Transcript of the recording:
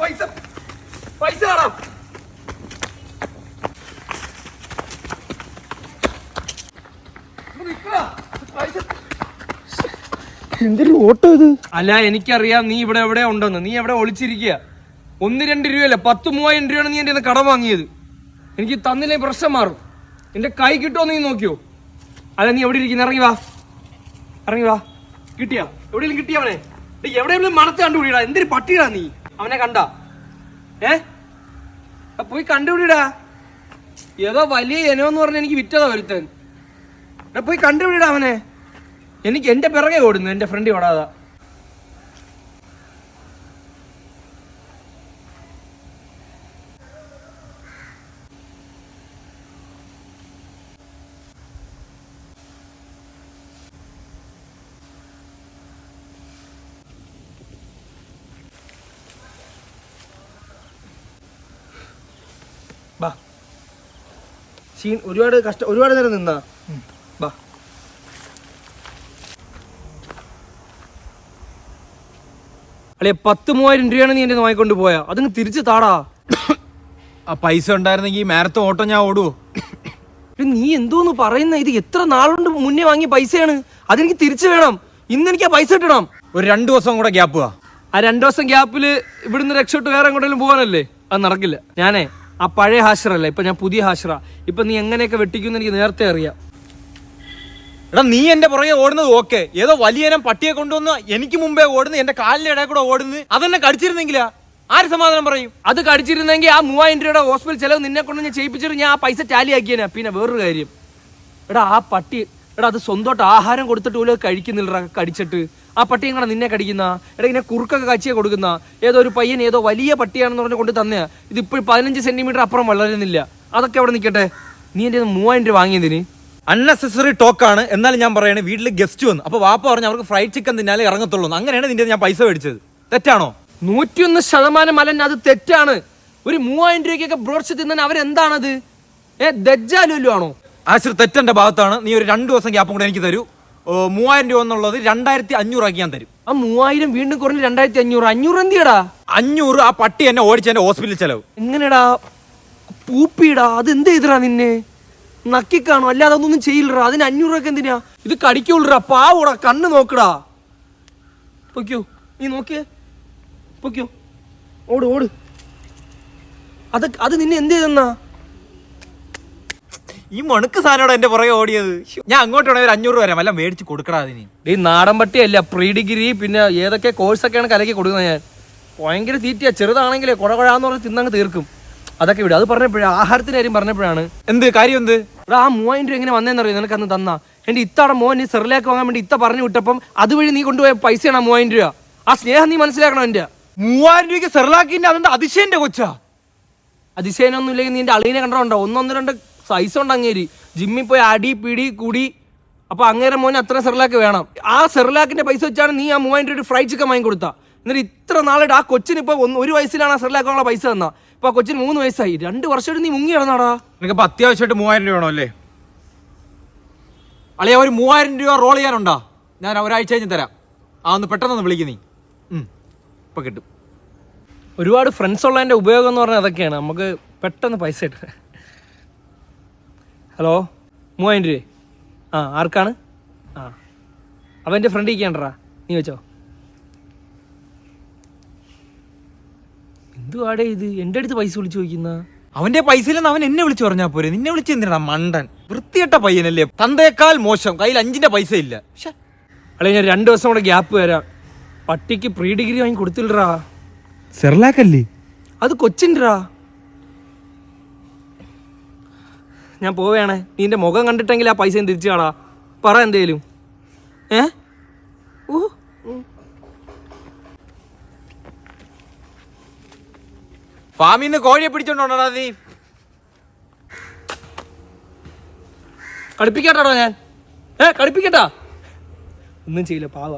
പൈസ പൈസ കാണാം. ഇവിടെ പൈസ. എന്തൊരു ഓട്ടോ ഇത്? അല്ല എനിക്കറിയാം നീ ഇവിടെ എവിടെ ഉണ്ടെന്ന്. നീ എവിടെ ഒളിച്ചിരിക്കുക? ഒന്ന് രണ്ട് രൂപയല്ല? പത്ത് മൂവായിരം രൂപയാണ് നീ എന്റെ കടം വാങ്ങിയത്. എനിക്ക് തന്നില്ലേ പ്രശ്നം മാറും. എന്റെ കൈ കിട്ടുമോ നീ നോക്കിയോ? അല്ല നീ എവിടെ ഇരിക്കുന്നു? ഇറങ്ങി വാ. ഇറങ്ങി വാ. കിട്ടിയാ? എവിടെയെങ്കിലും കിട്ടിയ അവനെ? ഡേയ്, എവിടെയെങ്കിലും മണത്ത് കണ്ടുപിടിയാ എന്തൊരു പട്ടിയാ നീ? അവനെ കണ്ട? ഏ? പോയി കണ്ടുപിടിടാ ഏതോ വലിയ ഇനമെന്ന് പറഞ്ഞ എനിക്ക് വിറ്റതാ ഒരുത്തൻ. പോയി കണ്ടുപിടിടാ അവനെ. എനിക്ക് എന്റെ പിറകെ ഓടുന്നു എന്റെ ഫ്രണ്ട് ഓടാതാ. ബാ സീൻ ഒരുപാട് കഷ്ട ഒരുപാട് നേരം നിന്നാ. ബാ അല്ലെ പത്ത് മൂവായിരം രൂപയാണ് നീ എന്റെ വാങ്ങിക്കൊണ്ട് പോയാ. അതങ്ങ് തിരിച്ചു താടാ. ആ പൈസ ഉണ്ടായിരുന്നെങ്കിൽ മാരത്തോൺ ഓട്ടം ഞാൻ ഓടുവോ? നീ എന്തോന്ന് പറയുന്ന? ഇത് എത്ര നാളുകൊണ്ട് മുന്നേ വാങ്ങിയ പൈസയാണ്. അതെനിക്ക് തിരിച്ചു വേണം. ഇന്ന് എനിക്ക് ആ പൈസ കിട്ടണം. ഒരു രണ്ടു ദിവസം കൂടെ ഗ്യാപ്പ് വാ. ആ രണ്ടു ദിവസം ഗ്യാപ്പിൽ ഇവിടുന്ന് രക്ഷപ്പെട്ട് വേറെ എങ്ങോട്ടെങ്കിലും പോകാനല്ലേ അത് നടക്കില്ല. ഞാനേ ആ പഴയ ഹാഷറല്ല ഇപ്പൊ ഞാൻ പുതിയ ഹാഷറ. ഇപ്പൊ നീ എങ്ങനെയൊക്കെ വെട്ടിക്കുമെന്ന് എനിക്ക് നേരത്തെ അറിയാം. എടാ നീ എന്റെ പുറകെ ഓടുന്നത് ഓക്കെ. ഏതോ വലിയ ഇനം പട്ടിയെ കൊണ്ടുവന്ന് എനിക്ക് മുമ്പേ ഓടുന്നു എന്റെ കാലിന്റെ ഇടയിൽ കൂടെ ഓടുന്നു അതെന്നെ കടിച്ചിരുന്നെങ്കിലാ. ആര് സമാധാനം പറയും? അത് കടിച്ചിരുന്നെങ്കിൽ ആ മൂവായിരം രൂപയുടെ ഹോസ്പിറ്റൽ ചെലവ് നിന്നെ കൊണ്ട് ഞാൻ ചെയ്യിപ്പിച്ചിട്ട് ഞാൻ ആ പൈസ ടാലി ആക്കിയേനെ പിന്നെ വേറൊരു കാര്യം. എടാ ആ പട്ടി എടാ അത് സ്വന്തമായിട്ട് ആഹാരം കൊടുത്തിട്ട് പോലും കഴിക്കുന്നില്ല കടിച്ചിട്ട്. ആ പട്ടി എങ്ങനെ നിന്നെ കടിക്കുന്ന? എടാ ഇങ്ങനെ കുറുക്കൊക്കെ കച്ചിയെ കൊടുക്കുന്ന? ഏതോ ഒരു പയ്യൻ ഏതോ വലിയ പട്ടിയാണെന്ന് പറഞ്ഞ് കൊണ്ട് തന്നെയാ. ഇതിപ്പോൾ പതിനഞ്ച് സെന്റിമീറ്റർ അപ്പുറം വളരുന്നില്ല. അതൊക്കെ അവിടെ നിൽക്കട്ടെ നീ എന്റെ മൂവായിരം രൂപ വാങ്ങിയതിന്? അൺനെസസറി ടോക്കാണ് എന്നാലും ഞാൻ പറയുന്നത് വീട്ടിൽ ഗസ്റ്റ് വന്നു. അപ്പോൾ വാപ്പ പറഞ്ഞു അവർക്ക് ഫ്രൈഡ് ചിക്കൻ തിന്നാലേ ഇറങ്ങത്തുള്ളൂ. അങ്ങനെയാണ് നിന്റെ ഞാൻ പൈസ മേടിച്ചത്. തെറ്റാണോ? നൂറ്റിയൊന്ന് ശതമാനം മലൻ അത് തെറ്റാണ്. ഒരു മൂവായിരം രൂപയ്ക്കൊക്കെ ബ്രോഡ്സ് തിന്നാൻ അവരെന്താണത്? ഏ ദജ്ജാലുല്ലോ ആണോ? ആശ്രി തെറ്റെന്റെ ഭാഗത്താണ്. നീ ഒരു രണ്ടു ദിവസം ഗ്യാപ്പും കൂടെ എനിക്ക് തരൂ. ഓ, മൂവായിരം രൂപ എന്നുള്ളത് രണ്ടായിരത്തി അഞ്ഞൂറാക്കി ഞാൻ തരും. ആ മൂവായിരം വീണ്ടും കുറഞ്ഞ് രണ്ടായിരത്തി അഞ്ഞൂറ്. അഞ്ഞൂറ് എന്തിയടാ? അഞ്ഞൂറ് ആ പട്ടി എന്നെ ഓടിച്ച് എന്റെ ഹോസ്പിറ്റൽ ചെലവ്. എങ്ങനെടാ? പൂപ്പിടാ അത് എന്ത് ചെയ്തടാ നിന്നെ? നക്കിക്കാണോ? അല്ലാതെ അതൊന്നും ചെയ്യില്ലടാ. അതിന് അഞ്ഞൂറ് ഒക്കെ എന്തിനാ? ഇത് കടിക്കുള്ളൂടാ. പാവൂടാ. കണ്ണ് നോക്കടാ. പൊയ്ക്കോ. നീ നോക്കിയേ. പൊയ്ക്കോ. ഓട് ഓട്. അത് അത് നിന്നെ എന്ത് ചെയ്തെന്നാ? ഈ മണുക്ക് സാധനോടെ എന്റെ പുറകെ ഓടിയത്? ഞാൻ അങ്ങോട്ട് വേണേ ഒരു അഞ്ഞൂറ് വരാം എല്ലാം മേടിച്ച് കൊടുക്കടാ അതിന്. ഈ നാടൻ പട്ടിയല്ല പ്രീ ഡിഗ്രി പിന്നെ ഏതൊക്കെ കോഴ്സൊക്കെയാണ് കലക്കി കൊടുക്കുന്നത് ഞാൻ. ഭയങ്കര തീറ്റിയാ. ചെറുതാണെങ്കിലേ കുഴ കുഴാന്ന് പറഞ്ഞ് തിന്നങ്ങ് തീർക്കും. അതൊക്കെ വിടും. അത് പറഞ്ഞപ്പോഴാണ് ആഹാരത്തിന്റെ കാര്യം പറഞ്ഞപ്പോഴാണ്. എന്ത്? കാര്യം എന്ത്? എടാ ആ മൂവായിരം രൂപ എങ്ങനെ വന്നേന്നറിയോ? നിനക്ക് അന്ന് തന്ന. എന്റെ ഇത്തവണ മോൻ നീ സെറിലേക്ക് വാങ്ങാൻ വേണ്ടി ഇത്ത പറഞ്ഞു വിട്ടപ്പം അതുവഴി നീ കൊണ്ടുപോയ പൈസയാണ് ആ മൂവായിരം രൂപ. ആ സ്നേഹം നീ മനസ്സിലാക്കണം എന്റെ? മൂവായിരം രൂപയ്ക്ക് സെറിലാക്കിന്റെ അതെന്താ അതിശയന്റെ കൊച്ചാ? അതിശയനൊന്നും ഇല്ലെങ്കിൽ നീ എന്റെ അളിയനെ കണ്ടോ? ഒന്നൊന്ന് രണ്ട് സൈസ് ഉണ്ട് അങ്ങേരി ജിമ്മിൽ പോയി അടി പിടി കുടി. അപ്പൊ അങ്ങേരെ മോനെ അത്ര സെറിലാക്ക് വേണം. ആ സെറിലാക്കിന്റെ പൈസ വെച്ചാണ് നീ ആ മൂവായിരം രൂപ ഫ്രൈ ചിക്കൻ വാങ്ങി കൊടുത്ത എന്നിട്ട് ഇത്ര നാളായിട്ട് ആ കൊച്ചിന് ഇപ്പൊ ഒരു വയസ്സിലാണ് ആ സെറിലാക്കാനുള്ള പൈസ തന്ന. ഇപ്പൊ ആ കൊച്ചിന് മൂന്ന് വയസ്സായി. രണ്ട് വർഷമായിട്ട് നീ മുങ്ങി കിടന്നാടാ. നിനക്ക് അത്യാവശ്യമായിട്ട് മൂവായിരം രൂപ വേണോ അല്ലേ അളിയ ഒരു മൂവായിരം രൂപ റോൾ ചെയ്യാനുണ്ടോ? ഞാൻ ഒരാഴ്ച കഴിഞ്ഞ് തരാം. ആ ഒന്ന് പെട്ടെന്ന് വിളിക്ക് നീ. ഉം, ഇപ്പൊ കിട്ടും. ഒരുപാട് ഫ്രണ്ട്സ് ഉള്ളതിന്റെ ഉപയോഗം എന്ന് പറഞ്ഞാൽ അതൊക്കെയാണ്. നമുക്ക് പെട്ടെന്ന് പൈസ കിട്ടുക ഹലോ? മൂവായിരം രൂപ. ആ ആർക്കാണ്? ആ. അവൻ എന്റെ ഫ്രണ്ട് ഇരിക്കണ്ടറാ നീ വെച്ചോ. എന്തുവാടേ ഇത്? എന്റെ അടുത്ത് പൈസ വിളിച്ചു ചോദിക്കുന്ന? അവന്റെ പൈസ ഇല്ലെന്ന് അവൻ എന്നെ വിളിച്ചു പറഞ്ഞാ പോരെ. നിന്നെ വിളിച്ച് എന്തിനാ മണ്ടൻ? വൃത്തിയട്ട പയ്യനല്ലേ? തന്തേക്കാൾ മോശം. കയ്യിൽ അഞ്ചിന്റെ പൈസ ഇല്ല. അല്ലെ ഞാൻ രണ്ടു ദിവസം കൂടെ ഗ്യാപ്പ് വരാം. പട്ടിക്ക് പ്രീ ഡിഗ്രി വാങ്ങി കൊടുത്തില്ലറാ സെർലാക്കല്ലേ? അത് കൊച്ചിന്റെടാ ഞാൻ പോവുകയാണ് നീ എന്റെ മുഖം കണ്ടിട്ടെങ്കിൽ ആ പൈസ തിരിച്ചു കാടാ പറ എന്തേലും. ഏ? ഓ ഫാമിന്ന് കോഴിയെ പിടിച്ചോണ്ടോടാ നീ. കടുപ്പിക്കട്ടോ ഞാൻ. ഏ കടുപ്പിക്കട്ടാ. ഒന്നും ചെയ്യില്ല പാവ.